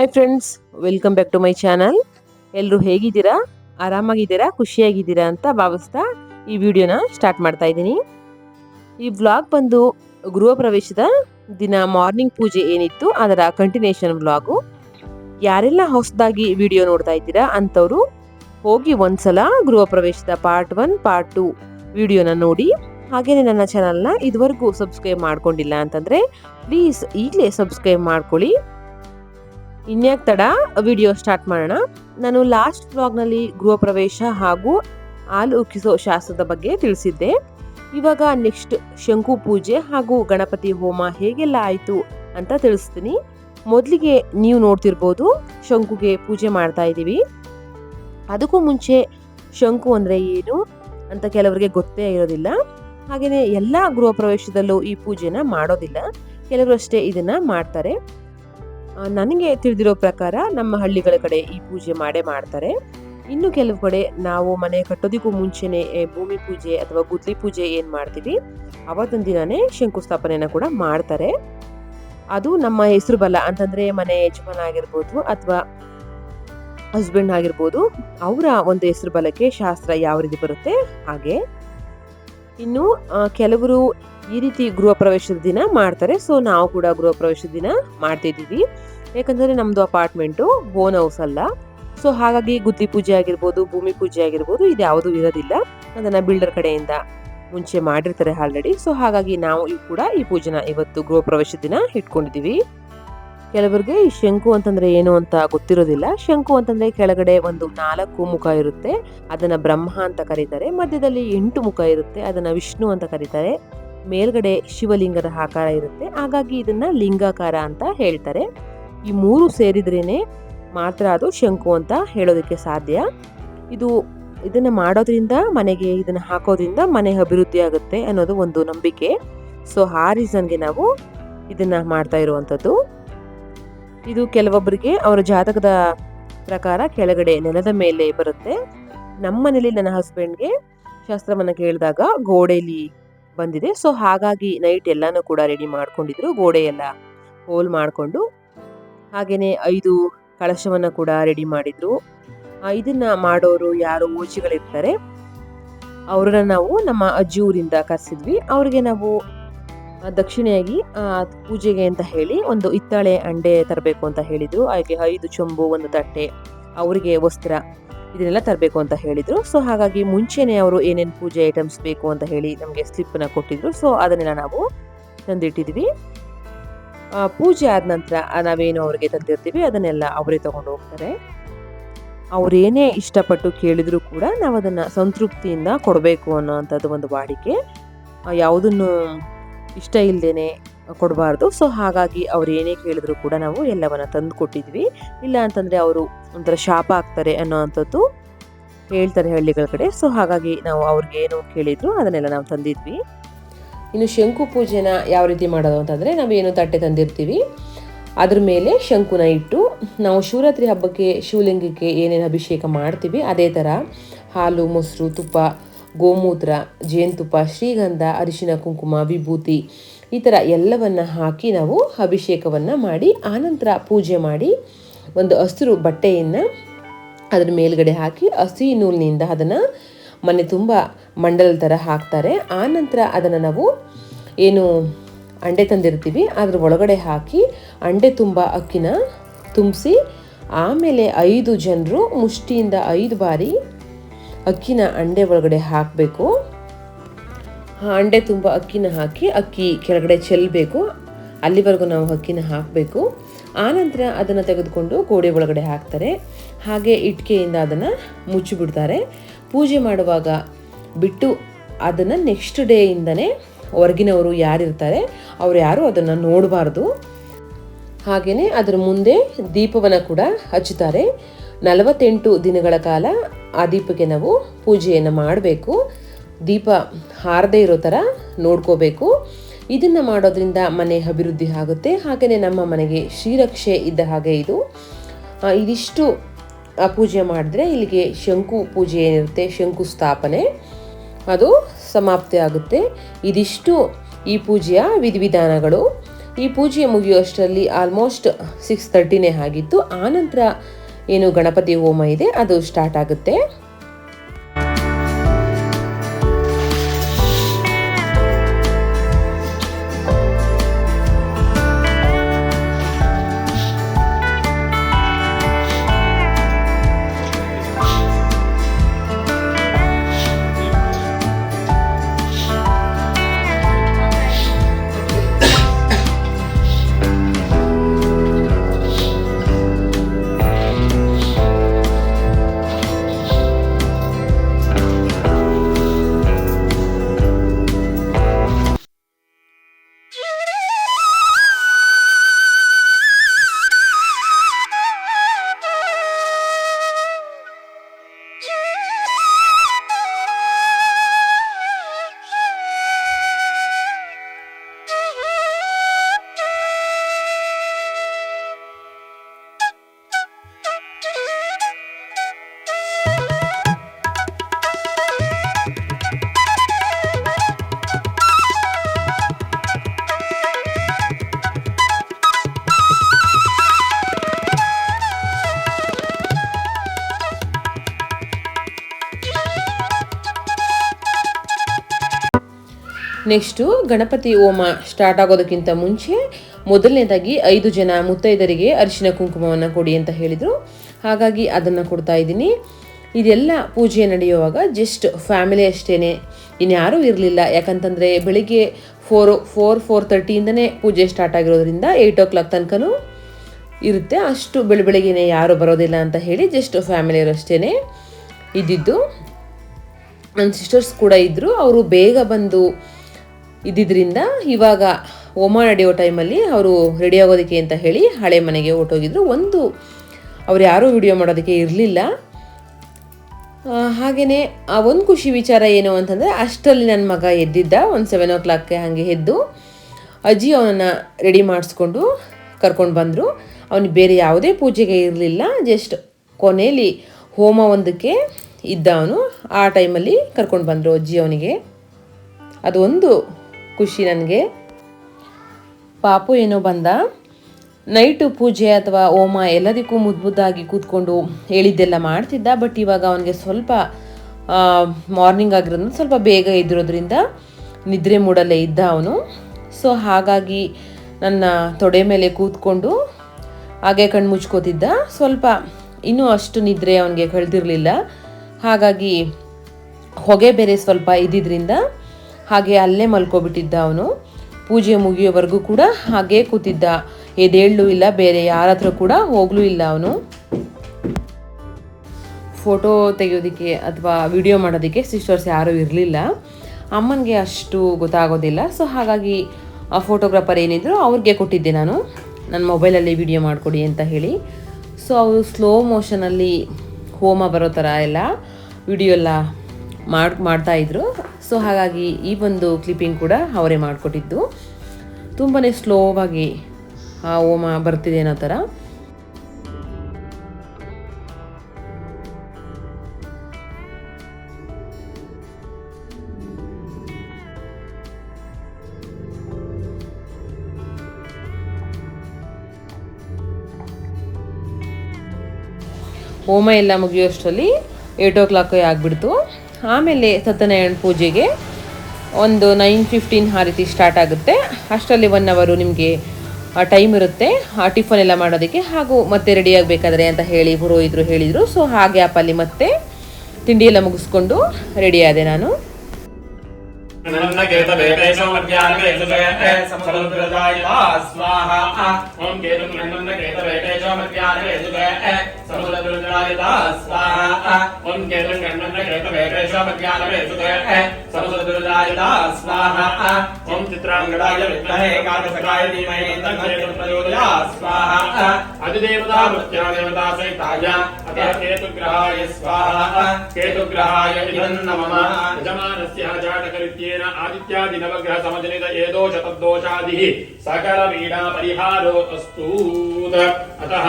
Hi friends welcome back to my channel ಎಲ್ಲರೂ ಹೇಗಿದ್ದೀರಾ? ಆರಾಮಾಗಿದ್ದೀರಾ? ಖುಷಿಯಾಗಿದ್ದೀರಾ ಅಂತ ಭಾವಿಸ್ತಾ ಈ ವಿಡಿಯೋನ ಸ್ಟಾರ್ಟ್ ಮಾಡ್ತಾ ಇದ್ದೀನಿ. ಈ ವ್ಲಾಗ್ ಬಂದು ಗೃಹ ಪ್ರವೇಶದ ದಿನ ಮಾರ್ನಿಂಗ್ ಪೂಜೆ ಏನಿತ್ತು, ಅದರ ಕಂಟಿನ್ಯೂಷನ್ ವ್ಲಾಗು ಯಾರೆಲ್ಲ ಹೊಸದಾಗಿ ವಿಡಿಯೋ ನೋಡ್ತಾ ಇದ್ದೀರಾ ಅಂಥವ್ರು ಹೋಗಿ ಒಂದ್ಸಲ ಗೃಹ ಪ್ರವೇಶದ ಪಾರ್ಟ್ ಒನ್ ಪಾರ್ಟ್ ಟು ವಿಡಿಯೋನ ನೋಡಿ. ಹಾಗೆಯೇ ನನ್ನ ಚಾನಲ್ನ ಇದುವರೆಗೂ ಸಬ್ಸ್ಕ್ರೈಬ್ ಮಾಡ್ಕೊಂಡಿಲ್ಲ ಅಂತಂದರೆ ಪ್ಲೀಸ್ ಈಗಲೇ ಸಬ್ಸ್ಕ್ರೈಬ್ ಮಾಡ್ಕೊಳ್ಳಿ. ಇನ್ಯಾಕ್ ತಡ ವಿಡಿಯೋ ಸ್ಟಾರ್ಟ್ ಮಾಡೋಣ. ನಾನು ಲಾಸ್ಟ್ ಬ್ಲಾಗ್ನಲ್ಲಿ ಗೃಹ ಪ್ರವೇಶ ಹಾಗೂ ಹಾಲು ಉಕ್ಕಿಸೋ ಶಾಸ್ತ್ರದ ಬಗ್ಗೆ ತಿಳಿಸಿದ್ದೆ. ಇವಾಗ ನೆಕ್ಸ್ಟ್ ಶಂಕು ಪೂಜೆ ಹಾಗೂ ಗಣಪತಿ ಹೋಮ ಹೇಗೆಲ್ಲ ಆಯಿತು ಅಂತ ತಿಳಿಸ್ತೀನಿ. ಮೊದಲಿಗೆ ನೀವು ನೋಡ್ತಿರ್ಬೋದು, ಶಂಕುಗೆ ಪೂಜೆ ಮಾಡ್ತಾ ಇದ್ದೀವಿ. ಅದಕ್ಕೂ ಮುಂಚೆ ಶಂಕು ಅಂದರೆ ಏನು ಅಂತ ಕೆಲವರಿಗೆ ಗೊತ್ತೇ ಇರೋದಿಲ್ಲ. ಹಾಗೆಯೇ ಎಲ್ಲ ಗೃಹ ಪ್ರವೇಶದಲ್ಲೂ ಈ ಪೂಜೆನ ಮಾಡೋದಿಲ್ಲ. ಕೆಲವರು ಅಷ್ಟೇ ಇದನ್ನು ಮಾಡ್ತಾರೆ. ನನಗೆ ತಿಳಿದಿರೋ ಪ್ರಕಾರ ನಮ್ಮ ಹಳ್ಳಿಗಳ ಕಡೆ ಈ ಪೂಜೆ ಮಾಡೇ ಮಾಡ್ತಾರೆ. ಇನ್ನು ಕೆಲವು ಕಡೆ ನಾವು ಮನೆ ಕಟ್ಟೋದಕ್ಕೂ ಮುಂಚೆನೆ ಭೂಮಿ ಪೂಜೆ ಅಥವಾ ಗುದ್ಲಿ ಪೂಜೆ ಏನ್ ಮಾಡ್ತೀವಿ ಅವತ್ತೊಂದು ದಿನನೇ ಶಂಕುಸ್ಥಾಪನೆನ ಕೂಡ ಮಾಡ್ತಾರೆ. ಅದು ನಮ್ಮ ಹೆಸರು ಬಲ ಅಂತಂದ್ರೆ ಮನೆ ಯಜಮಾನ ಆಗಿರ್ಬೋದು ಅಥವಾ ಹಸ್ಬೆಂಡ್ ಆಗಿರ್ಬೋದು, ಅವರ ಒಂದು ಹೆಸರು ಬಲಕ್ಕೆ ಶಾಸ್ತ್ರ ಯಾವ ರೀತಿ ಬರುತ್ತೆ? ಹಾಗೆ. ಇನ್ನು ಕೆಲವರು ಈ ರೀತಿ ಗೃಹ ಪ್ರವೇಶದ ದಿನ ಮಾಡ್ತಾರೆ. ಸೊ ನಾವು ಕೂಡ ಗೃಹ ಪ್ರವೇಶದ ದಿನ ಮಾಡ್ತಿದ್ದೀವಿ. ಯಾಕಂದರೆ ನಮ್ಮದು ಅಪಾರ್ಟ್ಮೆಂಟು ಓನ್ ಹೌಸ್ ಅಲ್ಲ. ಸೊ ಹಾಗಾಗಿ ಗುದ್ದಿ ಪೂಜೆ ಆಗಿರ್ಬೋದು, ಭೂಮಿ ಪೂಜೆ ಆಗಿರ್ಬೋದು, ಇದು ಯಾವುದೂ ಇರೋದಿಲ್ಲ. ಅದನ್ನು ಬಿಲ್ಡರ್ ಕಡೆಯಿಂದ ಮುಂಚೆ ಮಾಡಿರ್ತಾರೆ ಆಲ್ರೆಡಿ ಸೊ ಹಾಗಾಗಿ ನಾವು ಕೂಡ ಈ ಪೂಜೆನ ಇವತ್ತು ಗೃಹ ಪ್ರವೇಶದ ದಿನ ಇಟ್ಕೊಂಡಿದ್ದೀವಿ. ಕೆಲವರಿಗೆ ಈ ಶಂಕು ಅಂತಂದ್ರೆ ಏನು ಅಂತ ಗೊತ್ತಿರೋದಿಲ್ಲ. ಶಂಕು ಅಂತಂದ್ರೆ ಕೆಳಗಡೆ ಒಂದು ನಾಲ್ಕು ಮುಖ ಇರುತ್ತೆ. ಅದನ್ನ ಬ್ರಹ್ಮ ಅಂತ ಕರೀತಾರೆ. ಮಧ್ಯದಲ್ಲಿ ಎಂಟು ಮುಖ ಇರುತ್ತೆ. ಅದನ್ನ ವಿಷ್ಣು ಅಂತ ಕರೀತಾರೆ. ಮೇಲ್ಗಡೆ ಶಿವಲಿಂಗದ ಆಕಾರ ಇರುತ್ತೆ. ಹಾಗಾಗಿ ಇದನ್ನ ಲಿಂಗಾಕಾರ ಅಂತ ಹೇಳ್ತಾರೆ. ಈ ಮೂರು ಸೇರಿದ್ರೇನೆ ಮಾತ್ರ ಅದು ಶಂಕು ಅಂತ ಹೇಳೋದಕ್ಕೆ ಸಾಧ್ಯ. ಇದು ಇದನ್ನ ಮಾಡೋದ್ರಿಂದ, ಮನೆಗೆ ಇದನ್ನ ಹಾಕೋದ್ರಿಂದ ಮನೆ ಅಭಿವೃದ್ಧಿ ಆಗುತ್ತೆ ಅನ್ನೋದು ಒಂದು ನಂಬಿಕೆ. ಸೊ ಆ ರೀಸನ್ಗೆ ನಾವು ಇದನ್ನ ಮಾಡ್ತಾ ಇರುವಂಥದ್ದು. ಇದು ಕೆಲವೊಬ್ಬರಿಗೆ ಅವರ ಜಾತಕದ ಪ್ರಕಾರ ಕೆಳಗಡೆ ನೆಲದ ಮೇಲೆ ಬರುತ್ತೆ. ನಮ್ಮ ಮನೇಲಿ ನನ್ನ ಹಸ್ಬೆಂಡ್ಗೆ ಶಾಸ್ತ್ರವನ್ನು ಕೇಳಿದಾಗ ಗೋಡೆಯಲ್ಲಿ ಬಂದಿದೆ. ಸೊ ಹಾಗಾಗಿ ನೈಟ್ ಎಲ್ಲಾನು ಕೂಡ ರೆಡಿ ಮಾಡ್ಕೊಂಡಿದ್ರು. ಗೋಡೆಯೆಲ್ಲ ಹೋಲ್ ಮಾಡಿಕೊಂಡು ಹಾಗೇನೆ ಐದು ಕಳಶವನ್ನು ಕೂಡ ರೆಡಿ ಮಾಡಿದ್ರು. ಇದನ್ನ ಮಾಡೋರು ಯಾರು ಓಚಿಗಳಿರ್ತಾರೆ ಅವ್ರನ್ನ ನಾವು ನಮ್ಮ ಅಜ್ಜಿ ಊರಿಂದ ಕರೆಸಿದ್ವಿ. ಅವ್ರಿಗೆ ನಾವು ದಕ್ಷಿಣೆಯಾಗಿ ಪೂಜೆಗೆ ಅಂತ ಹೇಳಿ ಒಂದು ಹಿತ್ತಾಳೆ ಅಂಡೆ ತರಬೇಕು ಅಂತ ಹೇಳಿದರು. ಹಾಗೆ ಐದು ಚೊಂಬು, ಒಂದು ತಟ್ಟೆ, ಅವರಿಗೆ ವಸ್ತ್ರ ಇದನ್ನೆಲ್ಲ ತರಬೇಕು ಅಂತ ಹೇಳಿದರು. ಸೊ ಹಾಗಾಗಿ ಮುಂಚೆನೇ ಅವರು ಏನೇನು ಪೂಜೆ ಐಟಮ್ಸ್ ಬೇಕು ಅಂತ ಹೇಳಿ ನಮಗೆ ಸ್ಲಿಪ್ಪನ್ನು ಕೊಟ್ಟಿದ್ರು. ಸೊ ಅದನ್ನೆಲ್ಲ ನಾವು ತಂದಿಟ್ಟಿದ್ವಿ. ಪೂಜೆ ಆದ ನಂತರ ನಾವೇನು ಅವರಿಗೆ ತಂದಿರ್ತೀವಿ, ಅದನ್ನೆಲ್ಲ ಅವರೇ ತಗೊಂಡು ಹೋಗ್ತಾರೆ. ಅವರೇನೇ ಇಷ್ಟಪಟ್ಟು ಕೇಳಿದರೂ ಕೂಡ ನಾವು ಅದನ್ನು ಸಂತೃಪ್ತಿಯಿಂದ ಕೊಡಬೇಕು ಅನ್ನೋವಂಥದ್ದು ಒಂದು ವಾಡಿಕೆ. ಯಾವುದನ್ನು ಇಷ್ಟ ಇಲ್ಲದೇನೆ ಕೊಡಬಾರ್ದು. ಸೊ ಹಾಗಾಗಿ ಅವ್ರು ಏನೇ ಕೇಳಿದ್ರು ಕೂಡ ನಾವು ಎಲ್ಲವನ್ನ ತಂದು ಕೊಟ್ಟಿದ್ವಿ. ಇಲ್ಲ ಅಂತಂದರೆ ಅವರು ಒಂಥರ ಶಾಪ ಆಗ್ತಾರೆ ಅನ್ನೋವಂಥದ್ದು ಹೇಳ್ತಾರೆ ಹಳ್ಳಿಗಳ ಕಡೆ. ಸೊ ಹಾಗಾಗಿ ನಾವು ಅವ್ರಿಗೆ ಏನು ಕೇಳಿದ್ರು ಅದನ್ನೆಲ್ಲ ನಾವು ತಂದಿದ್ವಿ. ಇನ್ನು ಶಂಕು ಪೂಜೆನ ಯಾವ ರೀತಿ ಮಾಡೋದು ಅಂತಂದರೆ ಏನು ತಟ್ಟೆ ತಂದಿರ್ತೀವಿ. ಅದ್ರ ಮೇಲೆ ಶಂಕುನ ಇಟ್ಟು ನಾವು ಶಿವರಾತ್ರಿ ಹಬ್ಬಕ್ಕೆ ಶಿವಲಿಂಗಕ್ಕೆ ಏನೇನು ಅಭಿಷೇಕ ಮಾಡ್ತೀವಿ, ಅದೇ ಥರ ಹಾಲು, ಮೊಸರು, ತುಪ್ಪ ಗೋಮೂತ್ರ, ಜೇನುತುಪ್ಪ, ಶ್ರೀಗಂಧ, ಅರಿಶಿನ, ಕುಂಕುಮ, ವಿಭೂತಿ ಈ ಥರ ಎಲ್ಲವನ್ನು ಹಾಕಿ ನಾವು ಅಭಿಷೇಕವನ್ನು ಮಾಡಿ ಆನಂತರ ಪೂಜೆ ಮಾಡಿ ಒಂದು ಹಸಿರು ಬಟ್ಟೆಯನ್ನು ಅದರ ಮೇಲ್ಗಡೆ ಹಾಕಿ ಹಸಿ ನೂಲಿನಿಂದ ಅದನ್ನು ಮನೆ ತುಂಬ ಮಂಡಲದ ಥರ ಹಾಕ್ತಾರೆ. ಆನಂತರ ಅದನ್ನು ನಾವು ಏನು ಅಂಡೆ ತಂದಿರ್ತೀವಿ ಅದ್ರ ಒಳಗಡೆ ಹಾಕಿ ಅಂಡೆ ತುಂಬ ಅಕ್ಕಿನ ತುಂಬಿಸಿ ಆಮೇಲೆ ಐದು ಜನರು ಮುಷ್ಟಿಯಿಂದ ಐದು ಬಾರಿ ಅಕ್ಕಿನ ಅಂಡೆ ಒಳಗಡೆ ಹಾಕಬೇಕು. ಅಂಡೆ ತುಂಬ ಅಕ್ಕಿನ ಹಾಕಿ ಅಕ್ಕಿ ಕೆಳಗಡೆ ಚೆಲ್ಲಬೇಕು ಅಲ್ಲಿವರೆಗೂ ನಾವು ಅಕ್ಕಿನ ಹಾಕಬೇಕು. ಆನಂತರ ಅದನ್ನು ತೆಗೆದುಕೊಂಡು ಗೋಡೆ ಒಳಗಡೆ ಹಾಕ್ತಾರೆ. ಹಾಗೆ ಇಟ್ಕೆಯಿಂದ ಅದನ್ನು ಮುಚ್ಚಿಬಿಡ್ತಾರೆ. ಪೂಜೆ ಮಾಡುವಾಗ ಬಿಟ್ಟು ಅದನ್ನು ನೆಕ್ಸ್ಟ್ ಡೇಯಿಂದನೇ ಹೊರಗಿನವರು ಯಾರಿರ್ತಾರೆ, ಅವ್ರು ಯಾರು ಅದನ್ನು ನೋಡಬಾರ್ದು. ಹಾಗೆಯೇ ಅದರ ಮುಂದೆ ದೀಪವನ್ನು ಕೂಡ ಹಚ್ಚುತ್ತಾರೆ. ನಲವತ್ತೆಂಟು ದಿನಗಳ ಕಾಲ ಆ ದೀಪಕ್ಕೆ ನಾವು ಪೂಜೆಯನ್ನು ಮಾಡಬೇಕು. ದೀಪ ಹಾರದೇ ಇರೋ ಥರ ನೋಡ್ಕೋಬೇಕು. ಇದನ್ನು ಮಾಡೋದ್ರಿಂದ ಮನೆ ಅಭಿವೃದ್ಧಿ ಆಗುತ್ತೆ. ಹಾಗೆಯೇ ನಮ್ಮ ಮನೆಗೆ ಶ್ರೀರಕ್ಷೆ ಇದ್ದ ಹಾಗೆ ಇದು. ಇದಿಷ್ಟು ಪೂಜೆ ಮಾಡಿದ್ರೆ ಇಲ್ಲಿಗೆ ಶಂಕು ಪೂಜೆ ಏನಿರುತ್ತೆ, ಶಂಕು ಸ್ಥಾಪನೆ. ಅದು ಸಮಾಪ್ತಿ ಆಗುತ್ತೆ. ಇದಿಷ್ಟು ಈ ಪೂಜೆಯ ವಿಧಿವಿಧಾನಗಳು. ಈ ಪೂಜೆ ಮುಗಿಯುವಷ್ಟರಲ್ಲಿ ಆಲ್ಮೋಸ್ಟ್ ಸಿಕ್ಸ್ ತರ್ಟಿನೇ ಆಗಿತ್ತು. ಆನಂತರ ಏನು ಗಣಪತಿ ಹೋಮ ಇದೆ ಅದು ಸ್ಟಾರ್ಟ್ ಆಗುತ್ತೆ. ನೆಕ್ಸ್ಟು ಗಣಪತಿ ಹೋಮ ಸ್ಟಾರ್ಟ್ ಆಗೋದಕ್ಕಿಂತ ಮುಂಚೆ ಮೊದಲನೇದಾಗಿ ಐದು ಜನ ಮುತ್ತೈದರಿಗೆ ಅರಿಶಿನ ಕುಂಕುಮವನ್ನು ಕೊಡಿ ಅಂತ ಹೇಳಿದರು. ಹಾಗಾಗಿ ಅದನ್ನು ಕೊಡ್ತಾ ಇದ್ದೀನಿ. ಇದೆಲ್ಲ ಪೂಜೆ ನಡೆಯುವಾಗ ಜಸ್ಟ್ ಫ್ಯಾಮಿಲಿ ಅಷ್ಟೇ ಇನ್ಯಾರೂ ಇರಲಿಲ್ಲ. ಯಾಕಂತಂದರೆ ಬೆಳಿಗ್ಗೆ ಫೋರ್ ಫೋರ್ ಫೋರ್ ತರ್ಟಿಯಿಂದನೇ ಪೂಜೆ ಸ್ಟಾರ್ಟ್ ಆಗಿರೋದ್ರಿಂದ ಏಯ್ಟ್ ಓ ಕ್ಲಾಕ್ ತನಕನೂ ಇರುತ್ತೆ. ಅಷ್ಟು ಬೆಳ, ಬೆಳಗ್ಗೆನೇ ಯಾರೂ ಬರೋದಿಲ್ಲ ಅಂತ ಹೇಳಿ ಜಸ್ಟ್ ಫ್ಯಾಮಿಲಿಯರು ಅಷ್ಟೇ ಇದ್ದಿದ್ದು. ನನ್ನ ಸಿಸ್ಟರ್ಸ್ ಕೂಡ ಇದ್ದರು ಅವರು ಬೇಗ ಬಂದು ಇದ್ದಿದ್ದರಿಂದ ಇವಾಗ ಹೋಮ ನಡೆಯೋ ಟೈಮಲ್ಲಿ ಅವರು ರೆಡಿ ಆಗೋದಕ್ಕೆ ಅಂತ ಹೇಳಿ ಹಳೆ ಮನೆಗೆ ಹೊರ್ಟೋಗಿದ್ರು. ಒಂದು, ಅವ್ರು ಯಾರೂ ವಿಡಿಯೋ ಮಾಡೋದಕ್ಕೆ ಇರಲಿಲ್ಲ. ಹಾಗೆಯೇ ಆ ಒಂದು ಖುಷಿ ವಿಚಾರ ಏನು ಅಂತಂದರೆ, ಅಷ್ಟರಲ್ಲಿ ನನ್ನ ಮಗ ಎದ್ದಿದ್ದ, ಒಂದು ಸೆವೆನ್ ಓ ಕ್ಲಾಕ್ಗೆ ಹಾಗೆ ಎದ್ದು ಅಜ್ಜಿ ಅವನನ್ನು ರೆಡಿ ಮಾಡಿಸ್ಕೊಂಡು ಕರ್ಕೊಂಡು ಬಂದರು. ಅವನಿಗೆ ಬೇರೆ ಯಾವುದೇ ಪೂಜೆಗೆ ಇರಲಿಲ್ಲ ಜಸ್ಟ್ ಕೊನೆಯಲ್ಲಿ ಹೋಮ ಒಂದಕ್ಕೆ ಇದ್ದ ಅವನು. ಆ ಟೈಮಲ್ಲಿ ಕರ್ಕೊಂಡು ಬಂದರು ಅಜ್ಜಿ ಅವನಿಗೆ. ಅದೊಂದು ಖುಷಿ ನನಗೆ. ಪಾಪು ಏನೋ ಬಂದ. ನೈಟು ಪೂಜೆ ಅಥವಾ ಹೋಮ ಎಲ್ಲದಕ್ಕೂ ಮುದ್ದು ಮುದ್ದಾಗಿ ಕೂತ್ಕೊಂಡು ಹೇಳಿದ್ದೆಲ್ಲ ಮಾಡ್ತಿದ್ದ. ಬಟ್ ಇವಾಗ ಅವನಿಗೆ ಸ್ವಲ್ಪ ಮಾರ್ನಿಂಗ್ ಆಗಿರೋದ್ರಿಂದ ಸ್ವಲ್ಪ ಬೇಗ ಇದ್ದಿರೋದ್ರಿಂದ ನಿದ್ರೆ ಮೂಡಲ್ಲೇ ಇದ್ದ ಅವನು. ಸೊ ಹಾಗಾಗಿ ನನ್ನ ತೊಡೆ ಮೇಲೆ ಕೂತ್ಕೊಂಡು ಹಾಗೆ ಕಣ್ಣು ಮುಚ್ಕೋತಿದ್ದ. ಸ್ವಲ್ಪ ಇನ್ನೂ ಅಷ್ಟು ನಿದ್ರೆ ಅವನಿಗೆ ಕಳೆದಿರಲಿಲ್ಲ. ಹಾಗಾಗಿ ಹೊಗೆ ಬೇರೆ ಸ್ವಲ್ಪ ಇದ್ದಿದ್ರಿಂದ ಹಾಗೆ ಅಲ್ಲೇ ಮಲ್ಕೊಬಿಟ್ಟಿದ್ದ ಅವನು. ಪೂಜೆ ಮುಗಿಯೋವರೆಗೂ ಕೂಡ ಹಾಗೇ ಕೂತಿದ್ದ. ಎದೇಳು ಇಲ್ಲ, ಬೇರೆ ಯಾರತ್ರ ಕೂಡ ಹೋಗ್ಲೂ ಇಲ್ಲ ಅವನು. ಫೋಟೋ ತೆಗೆಯೋದಕ್ಕೆ ಅಥವಾ ವಿಡಿಯೋ ಮಾಡೋದಕ್ಕೆ ಸಿಸ್ಟರ್ಸ್ ಯಾರೂ ಇರಲಿಲ್ಲ. ಅಮ್ಮನಿಗೆ ಅಷ್ಟು ಗೊತ್ತಾಗೋದಿಲ್ಲ. ಸೊ ಹಾಗಾಗಿ ಆ ಫೋಟೋಗ್ರಾಫರ್ ಏನಿದ್ರು ಅವ್ರಿಗೆ ಕೊಟ್ಟಿದ್ದೆ ನಾನು. ನನ್ನ ಮೊಬೈಲಲ್ಲಿ ವಿಡಿಯೋ ಮಾಡಿಕೊಡಿ ಅಂತ ಹೇಳಿ. ಸೊ ಅವರು ಸ್ಲೋ ಮೋಷನಲ್ಲಿ ಹೋಮ ಬರೋ ಥರ ಎಲ್ಲ ವಿಡಿಯೋ ಎಲ್ಲ ಮಾಡಿ ಮಾಡ್ತಾಯಿದ್ರು ಸೊ ಹಾಗಾಗಿ ಈ ಒಂದು ಕ್ಲಿಪ್ಪಿಂಗ್ ಕೂಡ ಅವರೇ ಮಾಡಿಕೊಟ್ಟಿದ್ದು. ತುಂಬಾ ಸ್ಲೋವಾಗಿ, ಆ ಹೋಮ ಬರ್ತಿದೆ ಅನ್ನೋ ಥರ. ಹೋಮ ಎಲ್ಲ ಮುಗಿಯೋಷ್ಟರಲ್ಲಿ ಏಟ್ ಓ ಕ್ಲಾಕ್ ಆಗಿಬಿಡ್ತು. ಆಮೇಲೆ ಸತ್ಯನಾರಾಯಣ ಪೂಜೆಗೆ ಒಂದು ನೈನ್ ಫಿಫ್ಟೀನ್ ಆ ರೀತಿ ಸ್ಟಾರ್ಟ್ ಆಗುತ್ತೆ. ಅಷ್ಟರಲ್ಲಿ ಒನ್ ಅವರು ನಿಮಗೆ ಟೈಮ್ ಇರುತ್ತೆ. ಆ ಟಿಫನ್ ಎಲ್ಲ ಮಾಡೋದಕ್ಕೆ. ಹಾಗೂ ಮತ್ತೆ ರೆಡಿ ಆಗಬೇಕಾದ್ರೆ ಅಂತ ಹೇಳಿ ಪುರೋಹಿತರು ಹೇಳಿದರು. ಸೊ ಆ ಗ್ಯಾಪಲ್ಲಿ ಮತ್ತೆ ತಿಂಡಿ ಎಲ್ಲ ಮುಗಿಸ್ಕೊಂಡು ರೆಡಿ ಆದೆ ನಾನು. ओम केतुं नन्द केतवे तेजो मध्याने स्वाहा ओम केतुं नन्द केतवे तेजो मध्याने स्वाहा ओम चित्रांगदाय विद्महे एकादशकाय धीमहि तन्नो प्रचोदयात् स्वाहा अधिदेवता मृत्या देवता सहिताय अतः केतुग्रहाय स्वाहा केतुग्रहाय इदं नमः। यजमानस्य येन आदित्यादि नवग्रह समजनित एदोष तद्दोषादिः सकल पीडा परिहारो अस्तु अतः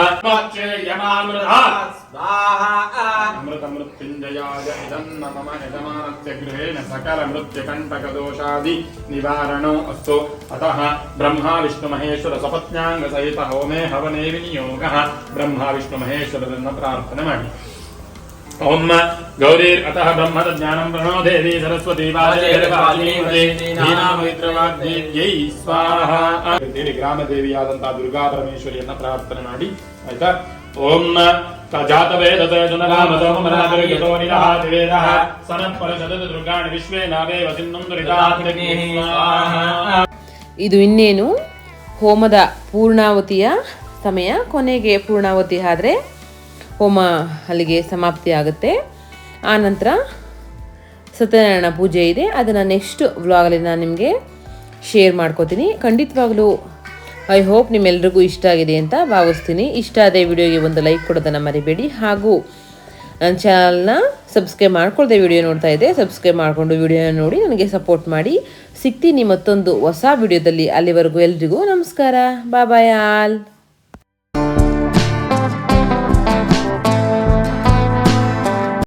अमृतमृत्युञ्जयाय इदं मम यजमानस्य गृहेण सकलमृत्युकण्टकदोषादि निवारणो अस्तु अतः ब्रह्मा विष्णुमहेश्वरसपत्न्याङ्गसहित होमे हवने विनियोगः ब्रह्मा विष्णुमहेश्वरदन्न प्रार्थनमामि ओम गौरीर् अतः ब्रह्मज्ञानं प्रणो देवी सरस्वती ವಾದೇವೈ ಸ್ವಾಹ ಅಂತೇಳಿ ಗ್ರಾಮದೇವಿಯಾದಂತಹ ದುರ್ಗಾ ಪರಮೇಶ್ವರಿಯನ್ನ ಪ್ರಾರ್ಥನೆ ಮಾಡಿ ಆಯ್ತಾ ಓಂ ಜಾತ ವೇದತ ಜನರಾಮದೋಮರಾದರ್ಗತೋ ನಿರಹ ದಿವೇದಃ ಸನತ್ಪರಶತದ ದುರ್ಗಾಣಿ ವಿಶ್ವೇ ನಾವೇ ವಸಿನ್ನಂ ದುರಿತಾತ್ಮಕೇ ಸ್ವಾಹ ಇದು ಇನ್ನೇನು ಹೋಮದ ಪೂರ್ಣಾವತಿಯ ಸಮಯ ಕೊನೆಗೆ ಪೂರ್ಣಾವತಿ ಆದರೆ ಹೋಮ ಅಲ್ಲಿಗೆ ಸಮಾಪ್ತಿ ಆಗುತ್ತೆ ಆ ನಂತರ ಸತ್ಯನಾರಾಯಣ ಪೂಜೆ ಇದೆ. ಅದನ್ನು ನೆಕ್ಸ್ಟ್ ವ್ಲಾಗಲ್ಲಿ ನಾನು ನಿಮಗೆ ಶೇರ್ ಮಾಡ್ಕೋತೀನಿ. ಖಂಡಿತವಾಗಲೂ ಐ ಹೋಪ್ ನಿಮ್ಮೆಲ್ರಿಗೂ ಇಷ್ಟ ಆಗಿದೆ ಅಂತ ಭಾವಿಸ್ತೀನಿ. ಇಷ್ಟ ಆದ ವಿಡಿಯೋಗೆ ಒಂದು ಲೈಕ್ ಕೊಡೋದನ್ನು ಮರಿಬೇಡಿ. ಹಾಗೂ ನನ್ನ ಚಾನಲ್ನ ಸಬ್ಸ್ಕ್ರೈಬ್ ಮಾಡ್ಕೊಳ್ದೆ ವಿಡಿಯೋ ನೋಡ್ತಾ ಇದೆ ಸಬ್ಸ್ಕ್ರೈಬ್ ಮಾಡಿಕೊಂಡು ವಿಡಿಯೋನ ನೋಡಿ, ನನಗೆ ಸಪೋರ್ಟ್ ಮಾಡಿ. ಸಿಗ್ತೀನಿ ಮತ್ತೊಂದು ಹೊಸ ವಿಡಿಯೋದಲ್ಲಿ ಅಲ್ಲಿವರೆಗೂ ಎಲ್ರಿಗೂ ನಮಸ್ಕಾರ. ಬಾಯ್ ಆಲ್